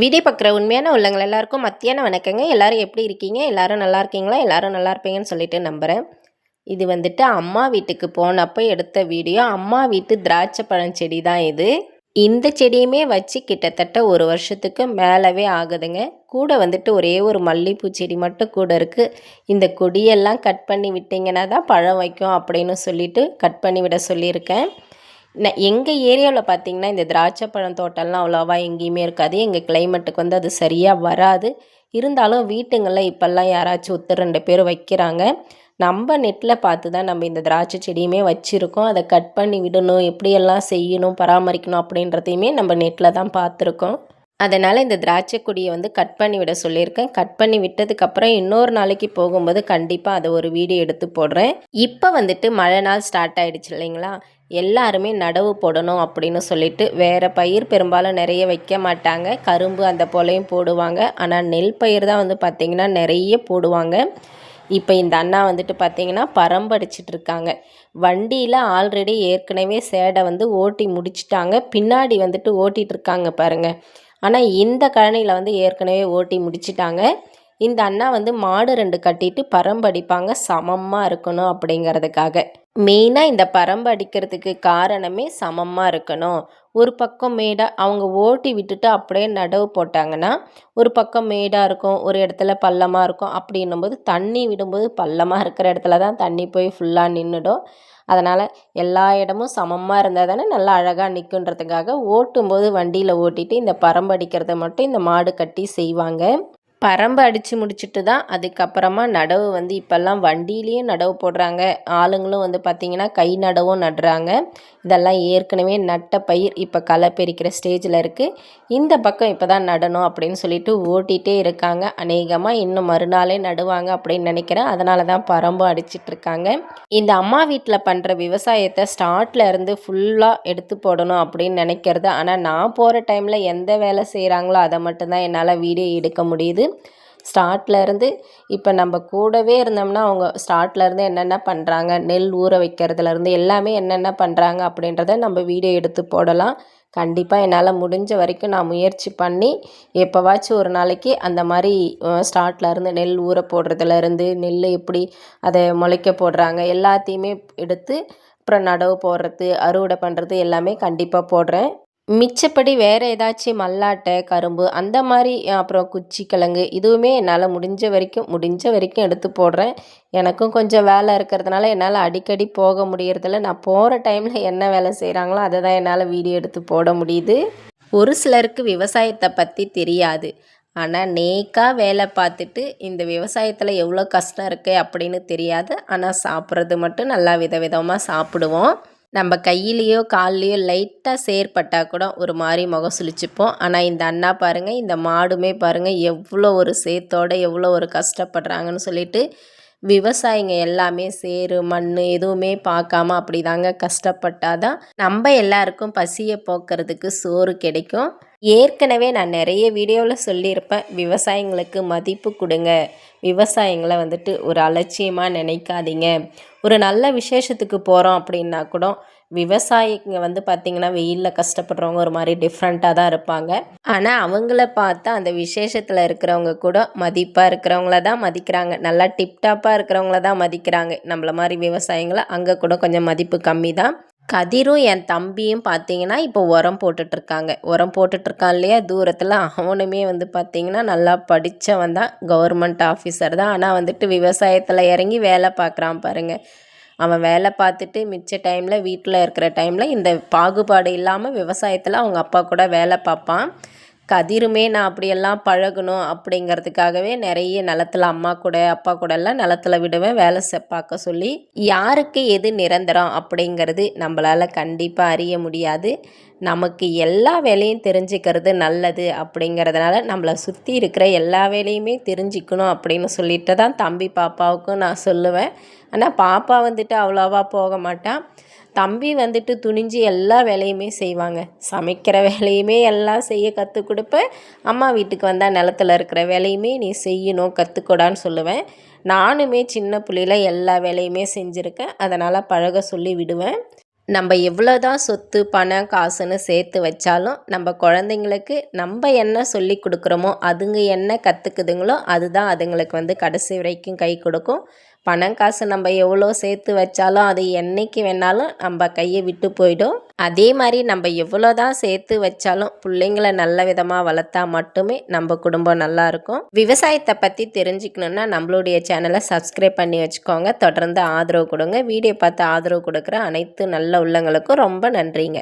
Video பார்க்குற உண்மையான உள்ளவங்க எல்லாருக்கும் மத்தியான வணக்கங்க. எல்லோரும் எப்படி இருக்கீங்க? எல்லோரும் நல்லா இருக்கீங்களா? எல்லோரும் நல்லா இருப்பீங்கன்னு சொல்லிட்டு நம்புகிறேன் இது வந்துட்டு அம்மா வீட்டுக்கு போனப்போ எடுத்த வீடியோ. அம்மா வீட்டு திராட்சை பழம் செடி தான் இது. இந்த செடியுமே வச்சு கிட்டத்தட்ட ஒரு வருஷத்துக்கு மேலவே ஆகுதுங்க. கூட வந்துட்டு ஒரே ஒரு மல்லிகைப்பூ செடி மட்டும் கூட இருக்குது இந்த கொடியெல்லாம் கட் பண்ணி விட்டிங்கன்னா தான் பழம் வைக்கும் அப்படின்னு சொல்லிட்டு கட் பண்ணி விட சொல்லியிருக்கேன். எங்கள் ஏரியாவில் பார்த்தீங்கன்னா இந்த திராட்சை பழம் தோட்டம்லாம் அவ்வளோவா எங்கேயுமே இருக்காது. எங்கள் கிளைமேட்டுக்கு வந்து அது சரியாக வராது. இருந்தாலும் வீட்டுங்களில் இப்போல்லாம் யாராச்சும் ஒத்து ரெண்டு பேர் வைக்கிறாங்க. நம்ம நெட்டில் பார்த்து தான் நம்ம இந்த திராட்சை செடியுமே வச்சுருக்கோம். அதை கட் பண்ணி விடணும் எப்படியெல்லாம் செய்யணும் பராமரிக்கணும் அப்படின்றதையுமே நம்ம நெட்டில் தான் பார்த்துருக்கோம். அதனால் இந்த திராட்சை கொடியை வந்து கட் பண்ணி விட சொல்லியிருக்கேன். கட் பண்ணி விட்டதுக்கப்புறம் இன்னொரு நாளைக்கு போகும்போது கண்டிப்பாக அதை ஒரு வீடியோ எடுத்து போடுறேன். இப்போ வந்துட்டு மழை நாள் ஸ்டார்ட் ஆகிடுச்சு இல்லைங்களா? எல்லாருமே நடவு போடணும் அப்படின்னு சொல்லிட்டு வேறு பயிர் பெரும்பாலும் நிறைய வைக்க மாட்டாங்க. கரும்பு அந்த போலையும் போடுவாங்க. ஆனால் நெல் பயிர் தான் வந்து பார்த்திங்கன்னா நிறைய போடுவாங்க. இப்போ இந்த அண்ணா வந்துட்டு பார்த்தீங்கன்னா பரம்படிச்சிட்டு இருக்காங்க. வண்டியில் ஆல்ரெடி ஏற்கனவே சேடை வந்து ஓட்டி முடிச்சிட்டாங்க. பின்னாடி வந்துட்டு ஓட்டிகிட்டு இருக்காங்க பாருங்கள் ஆனால் இந்த கழனியில் வந்து ஏற்கனவே ஓட்டி முடிச்சிட்டாங்க. இந்த அண்ணா வந்து மாடு ரெண்டு கட்டிட்டு பரம்பு அடிப்பாங்க. சமமாக இருக்கணும் அப்படிங்கிறதுக்காக. மெயினாக இந்த பரம்பு அடிக்கிறதுக்கு காரணமே சமமாக இருக்கணும். ஒரு பக்கம் மேடாக அவங்க ஓட்டி விட்டுட்டு அப்படியே நடவு போட்டாங்கன்னா ஒரு பக்கம் மேடாக இருக்கும் ஒரு இடத்துல பள்ளமாக இருக்கும். அப்படின்னும்போது தண்ணி விடும்போது பள்ளமாக இருக்கிற இடத்துல தான் தண்ணி போய் ஃபுல்லாக நின்றுடும் அதனால் எல்லா இடமும் சமமாக இருந்தால் தானே நல்லா அழகாக நிற்குன்றதுக்காக ஓட்டும்போது வண்டியில் ஓட்டிட்டு இந்த பரம்பு அடிக்கிறத மட்டும் இந்த மாடு கட்டி செய்வாங்க. பரம்பு அடித்து முடிச்சுட்டு தான் அதுக்கப்புறமா நடவு வந்து இப்போல்லாம் வண்டியிலையும் நடவு போடுறாங்க. ஆளுங்களும் வந்து பார்த்திங்கன்னா கை நடவும் நடுறாங்க. இதெல்லாம் ஏற்கனவே நட்ட பயிர் இப்போ களை பறிக்கிற ஸ்டேஜில் இருக்குது இந்த பக்கம் இப்போ தான் நடணும் அப்படின்னு சொல்லிட்டு ஓட்டிகிட்டே இருக்காங்க. அநேகமாக இன்னும் மறுநாளே நடுவாங்க அப்படின்னு நினைக்கிறேன். அதனால தான் பரம்பு அடிச்சிட்டு இருக்காங்க. இந்த அம்மா வீட்டில் பண்ணுற விவசாயத்தை ஸ்டார்ட்ல இருந்து ஃபுல்லாக எடுத்து போடணும் அப்படின்னு நினைக்கிறது. ஆனால் நான் போகிற டைமில் எந்த வேலை செய்கிறாங்களோ அதை மட்டும்தான் என்னால் வீடியோ எடுக்க முடியுது. ஸ்டார்ட்லேருந்து இப்போ நம்ம கூடவே இருந்தோம்னா அவங்க ஸ்டார்ட்லேருந்து என்னென்ன பண்ணுறாங்க நெல் ஊற வைக்கிறதுலேருந்து எல்லாமே என்னென்ன பண்ணுறாங்க அப்படின்றத நம்ம வீடியோ எடுத்து போடலாம். கண்டிப்பாக என்னால் முடிஞ்ச வரைக்கும் நான் முயற்சி பண்ணி எப்போவாச்சும் ஒரு நாளைக்கு அந்த மாதிரி ஸ்டார்ட்லேருந்து நெல் ஊற போடுறதுலேருந்து நெல் எப்படி அதை முளைக்க போடுறாங்க எல்லாத்தையுமே எடுத்து அப்புறம் நடவு போடுறது அறுவடை பண்ணுறது எல்லாமே கண்டிப்பாக போடுறேன். மிச்சப்படி வேறு ஏதாச்சும் மல்லாட்டை கரும்பு அந்த மாதிரி அப்புறம் குச்சி கிழங்கு இதுவுமே என்னால் முடிஞ்ச வரைக்கும் முடிஞ்ச வரைக்கும் எடுத்து போடுறேன். எனக்கும் கொஞ்சம் வேலை இருக்கிறதுனால என்னால் அடிக்கடி போக முடியறதில்ல. நான் போகிற டைமில் என்ன வேலை செய்கிறாங்களோ அதை தான் என்னால் வீடியோ எடுத்து போட முடியுது. ஒரு சிலருக்கு விவசாயத்தை பற்றி தெரியாது. ஆனால் நேக்காக வேலை பார்த்துட்டு இந்த விவசாயத்தில் எவ்வளோ கஷ்டம் இருக்குது அப்படின்னு தெரியாது. ஆனால் சாப்பிட்றது மட்டும் நல்லா விதவிதமாக சாப்பிடுவோம். நம்ம கையிலேயோ கால்லையோ லைட்டாக சேர்பட்டால் கூட ஒரு மாதிரி முகம் சுழிச்சுப்போம் ஆனால் இந்த அண்ணா பாருங்கள் இந்த மாடுமே பாருங்கள் எவ்வளோ ஒரு சேத்தோட எவ்வளோ ஒரு கஷ்டப்படுறாங்கன்னு சொல்லிட்டு விவசாயிங்க எல்லாமே சேறு மண் எதுவுமே பார்க்காம அப்படி தாங்க கஷ்டப்பட்டாதான் நம்ம எல்லாருக்கும் பசியை போக்குறதுக்கு சோறு கிடைக்கும். ஏற்கனவே நான் நிறைய வீடியோவில் சொல்லியிருப்பேன் விவசாயிங்களுக்கு மதிப்பு கொடுங்க. விவசாயிங்களை வந்துட்டு ஒரு அலட்சியமாக நினைக்காதீங்க. ஒரு நல்ல விசேஷத்துக்கு போகிறோம் அப்படின்னா கூட விவசாயிங்க வந்து பார்த்திங்கன்னா வெயிலில் கஷ்டப்படுறவங்க ஒரு மாதிரி டிஃப்ரெண்ட்டாக தான் இருப்பாங்க. ஆனால் அவங்கள பார்த்தா அந்த விசேஷத்தில் இருக்கிறவங்க கூட மதிப்பாக இருக்கிறவங்கள தான் மதிக்கிறாங்க. நல்லா டிப்டாப்பாக இருக்கிறவங்கள தான் மதிக்கிறாங்க. நம்மள மாதிரி விவசாயிங்களை அங்கே கூட கொஞ்சம் மதிப்பு கம்மி தான். கதிரும் என் தம்பியும் பார்த்தீங்கன்னா இப்போ உரம் போட்டுட்ருக்காங்க. உரம் போட்டுட்ருக்கான் இல்லையா? தூரத்தில் அவனுமே வந்து பார்த்தீங்கன்னா நல்லா படித்தவன் தான். கவர்மெண்ட் ஆஃபீஸர் தான். ஆனால் வந்துட்டு விவசாயத்தில் இறங்கி வேலை பார்க்குறான் பாருங்கள் அவன் வேலை பார்த்துட்டு மிச்ச டைமில் வீட்டில் இருக்கிற டைமில் இந்த பாகுபாடு இல்லாமல் விவசாயத்தில் அவங்க அப்பா கூட வேலை பார்ப்பான். கதிருமே நான் அப்படியெல்லாம் பழகணும் அப்படிங்கிறதுக்காகவே நிறைய நிலத்தில் அம்மா கூட அப்பா கூட எல்லாம் நிலத்துல விடுவேன் வேலை செ பார்க்க சொல்லி யாருக்கு எது நிரந்தரம் அப்படிங்கிறது நம்மளால் கண்டிப்பாக அறிய முடியாது. நமக்கு எல்லா வேலையும் தெரிஞ்சுக்கிறது நல்லது அப்படிங்கிறதுனால நம்மளை சுற்றி இருக்கிற எல்லா வேலையுமே தெரிஞ்சுக்கணும் அப்படின்னு சொல்லிட்டு தான் தம்பி பாப்பாவுக்கும் நான் சொல்லுவேன். ஆனால் பாப்பா வந்துட்டு அவ்வளோவா போக மாட்டான் தம்பி வந்துட்டு துணிஞ்சு எல்லா வேலையுமே செய்வாங்க. சமைக்கிற வேலையுமே எல்லாம் செய்ய கற்றுக் கொடுப்பேன். அம்மா வீட்டுக்கு வந்தால் நிலத்துல இருக்கிற வேலையுமே நீ செய்யணும் கற்றுக்கூடான்னு சொல்லுவேன். நானுமே சின்ன பிள்ளையில் எல்லா வேலையுமே செஞ்சுருக்கேன். அதனால் பழக சொல்லி விடுவேன். நம்ம எவ்வளோ தான் சொத்து பணம் காசுன்னு சேர்த்து வச்சாலும் நம்ம குழந்தைங்களுக்கு நம்ம என்ன சொல்லி கொடுக்குறோமோ அதுங்க என்ன கற்றுக்குதுங்களோ அதுதான் அதுங்களுக்கு வந்து கடைசி வரைக்கும் கை கொடுக்கும். பணம் காசு நம்ம எவ்வளோ சேர்த்து வச்சாலும் அது என்னைக்கு வேணாலும் நம்ம கையை விட்டு போயிடும். அதே மாதிரி நம்ம எவ்வளோ தான் சேர்த்து வச்சாலும் பிள்ளைங்கள நல்ல விதமாக வளர்த்தா மட்டுமே நம்ம குடும்பம் நல்லாயிருக்கும் விவசாயத்தை பற்றி தெரிஞ்சுக்கணுன்னா நம்மளுடைய சேனலை சப்ஸ்கிரைப் பண்ணி வச்சுக்கோங்க. தொடர்ந்து ஆதரவு கொடுங்க. வீடியோ பார்த்து ஆதரவு கொடுக்குற அனைத்து நல்ல உள்ளங்களுக்கும் ரொம்ப நன்றிங்க.